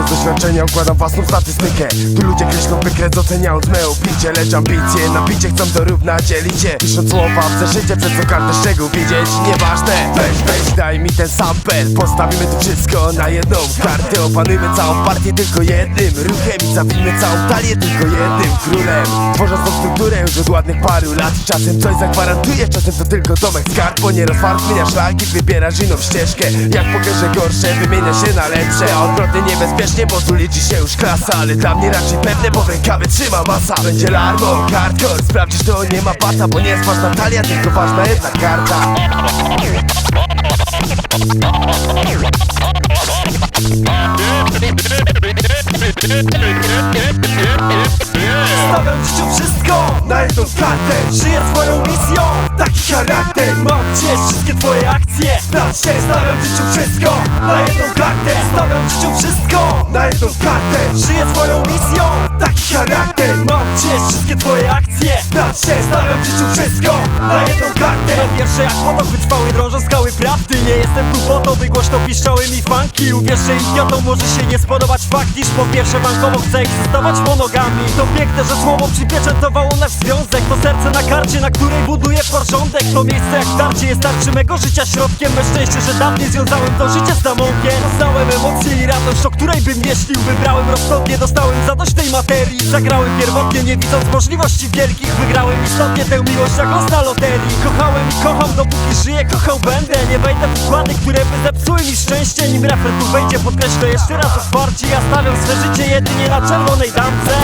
doświadczenia układam własną statystykę? Tu ludzie kreślą wykres, oceniając me oblicze Lecz ambicje na bicie chcą dorównać elicie Piszą słowa w zeszycie, przez co każdy szczegół widzieć. Nieważne, weź, daj mi ten sample Postawimy tu wszystko na jedną kartę. Opanujmy całą partię tylko jednym ruchem I zawinmy całą talię tylko jednym królem. Tworząc tą strukturę już od ładnych paru lat. Czasem coś zagwarantuję, czasem to tylko domek z kart Bo nieraz fart zmienia wybierasz inną ścieżkę. Jak pokerze gorsze, wymienia się na lepsze. A odwrotnie niebezpiecznie, bo tu liczy się już klasa. Ale dla mnie raczej pewne, bo w rękawie trzyma masa. Będzie larmą, hardcore, sprawdzisz to nie ma bata Bo nie jest ważna talia, tylko ważna jedna karta Stawiam w życiu wszystko na jedną kartę Żyję swoją misją, taki charakter. Mam gdzieś wszystkie twoje akcje. Się, stawiam w życiu wszystko na jedną kartę Stawiam w życiu wszystko na jedną kartę Żyję swoją misją, taki charakter. Mam gdzieś wszystkie twoje akcje Się, stawiam w życiu wszystko. Na jedną kartę. Po pierwsze jak potok wytrwały drążą skały prawdy. Nie jestem tu po to, by głośno piszczały mi funki Uwierz, że idiotom może się nie spodobać fakt Iż po pierwsze bankowo chce egzystować monogami. To piękne, że słowo przypieczętowało nasz związek. To serce na karcie, na której buduję porządek. To miejsce jak tarcie jest tarczy mego życia środkiem. Me szczęście, że dawniej związałem to życie z namąkiem Poznałem emocje i radość, o której bym myślił Wybrałem rozsądnie, dostałem zadość tej materii. Zagrałem pierwotnie, nie widząc możliwości wielkich Wygrałem istotnie tę miłość jak los na loterii. Kochałem i kocham, dopóki żyję, kochał będę. Nie wejdę w układy, które by zepsuły mi szczęście. Nim refren tu wejdzie, podkreślę jeszcze raz otwarcie. Ja stawiam swe życie jedynie na czerwonej damce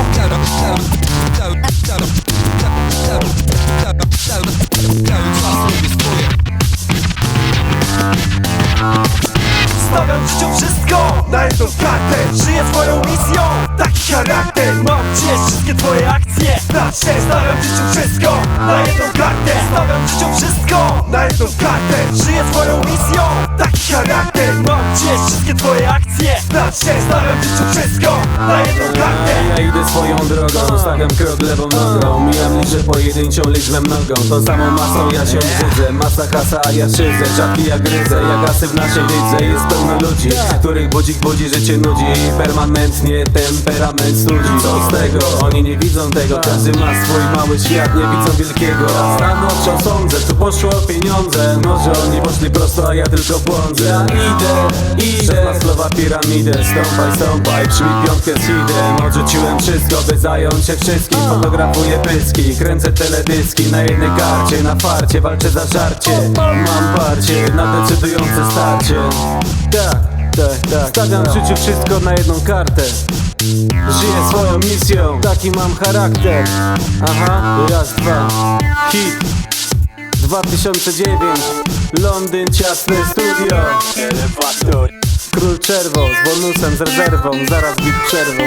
Stawiam życiu wszystko. Na jedną kartę. Żyję swoją misją, taki charakter Mam gdzieś wszystkie twoje akcje się, stawiam życiu wszystko. Na jedną kartę Stawiam życiu wszystko. Na jedną kartę Żyję swoją misją, taki charakter Mam gdzieś wszystkie twoje akcje Sprawdź się, stawiam życiu wszystko na jedną kartę. Ja idę swoją drogą, stawiam krok lewą nogą. Mijam liczbę pojedynczą liczbę mnogą Tą samą masą ja się brzydzę. Masa kasa, a ja szydzę. Rzadki jak gryzę, jak asy w naszej lidze Jest pełno ludzi, których budzik budzi Życie nudzi. Permanentnie temperament studzi Co z tego? Oni nie widzą tego. Każdy ma swój mały świat, nie widzą wielkiego. Stanowczo sądzę, tu poszło pieniądze. Może oni poszli prosto, a ja tylko błądzę Ja idę, idę Szef słowa piramidę. Stąpaj, stąpaj, przybij piątkę z hidem Odrzuciłem wszystko, by zająć się wszystkim. Fotografuję pyski, kręcę teledyski. Na jednej karcie, na farcie, walczę za żarcie. Mam parcie, na decydujące starcie. Tak, tak, tak. Stawiam w życiu wszystko na jedną kartę. Żyję swoją misją, taki mam charakter. Aha, raz, dwa, hit 2009 Londyn, ciasne studio. Król czerwo z bonusem, z rezerwą. Zaraz bit przerwą